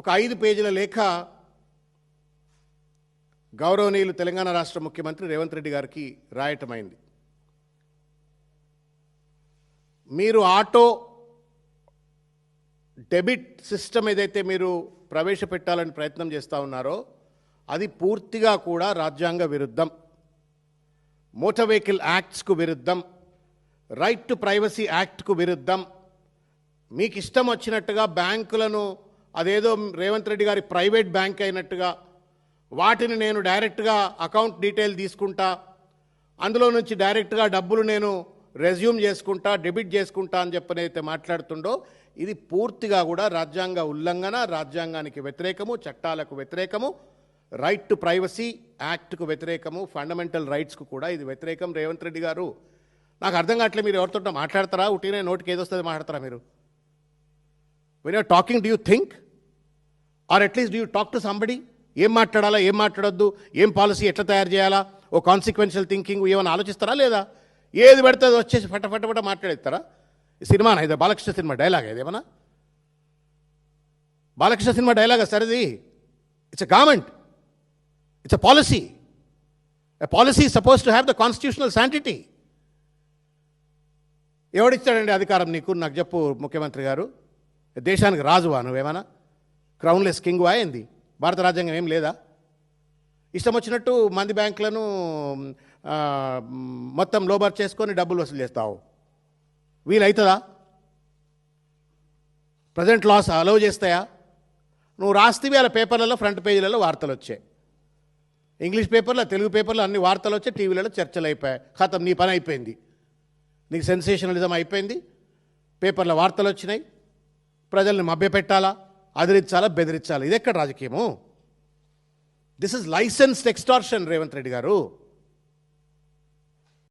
ఒక ఐదు పేజీల లేఖ గౌరవనీయులు తెలంగాణ రాష్ట్ర ముఖ్యమంత్రి రేవంత్ రెడ్డి గారికి రాయటమైంది. మీరు ఆటో డెబిట్ సిస్టమ్ ఏదైతే మీరు ప్రవేశపెట్టాలని ప్రయత్నం చేస్తూ ఉన్నారో అది పూర్తిగా కూడా రాజ్యాంగ విరుద్ధం. మోటార్ వెహికల్ యాక్ట్స్కు విరుద్ధం. రైట్ టు ప్రైవసీ యాక్ట్కు విరుద్ధం. మీకు ఇష్టం వచ్చినట్టుగా బ్యాంకులను అదేదో రేవంత్ రెడ్డి గారి ప్రైవేట్ బ్యాంక్ అయినట్టుగా వాటిని నేను డైరెక్ట్గా అకౌంట్ డీటెయిల్ తీసుకుంటా అందులో నుంచి డైరెక్ట్గా డబ్బులు నేను రెజ్యూమ్ చేసుకుంటా డెబిట్ చేసుకుంటా అని చెప్పనైతే మాట్లాడుతుండో ఇది పూర్తిగా కూడా రాజ్యాంగ ఉల్లంఘన రాజ్యాంగానికి వ్యతిరేకము చట్టాలకు వ్యతిరేకము రైట్ టు ప్రైవసీ యాక్ట్కు వ్యతిరేకము ఫండమెంటల్ రైట్స్కు కూడా ఇది వ్యతిరేకం రేవంత్ రెడ్డి గారు. నాకు అర్థం కావట్లేదు మీరు ఎవరితో మాట్లాడతారా? ఉట్టినే నోటికి ఏదొస్తుంది మాట్లాడతారా మీరు? When are talking do you think are at least do you talk to somebody ఏం మాట్లాడాలా? ఏం మాట్లాడొద్దు? ఏం పాలసీ ఎట్లా తయారు చేయాలా? ఓ కాన్సిక్వెన్షియల్ థింకింగ్ ఏమైనా ఆలోచిస్తారా లేదా? ఏది పెడితే అది వచ్చేసి ఫట మాట్లాడేస్తారా? సినిమానా సినిమా ఇది బాలకృష్ణ సినిమా డైలాగ్ ఏదేమన్నా బాలకృష్ణ సినిమా డైలాగ్ ఇది it's a government it's a policy a policy suppose to have the constitutional sanctity ఎవడిచ్చాడండి అధికారం నీకు? నాకు చెప్పు ముఖ్యమంత్రి గారు. దేశానికి రాజువా నువ్వేమన్నా? క్రౌన్లెస్ కింగ్ అయింది. భారత రాజ్యాంగం ఏం లేదా? ఇష్టం వచ్చినట్టు మంది బ్యాంకులను మొత్తం లోబర్ చేసుకొని డబ్బులు వసూలు చేస్తావు. వీలవుతుందా ప్రజెంట్ లాస్ అలౌ చేస్తాయా? నువ్వు రాస్తే అలా పేపర్లలో ఫ్రంట్ పేజీలలో వార్తలు వచ్చాయి. ఇంగ్లీష్ పేపర్లో తెలుగు పేపర్లో అన్ని వార్తలు వచ్చాయి టీవీలలో చర్చలు అయిపోయాయి. ఖతం నీ పని అయిపోయింది. నీకు సెన్సేషనలిజం అయిపోయింది. పేపర్లో వార్తలు వచ్చినాయి. ప్రజల్ని మభ్యపెట్టాలా? అదిరించాలా బెదిరించాలా? ఇది ఎక్కడ రాజకీయము? This is licensed extortion Revanth Reddy garu.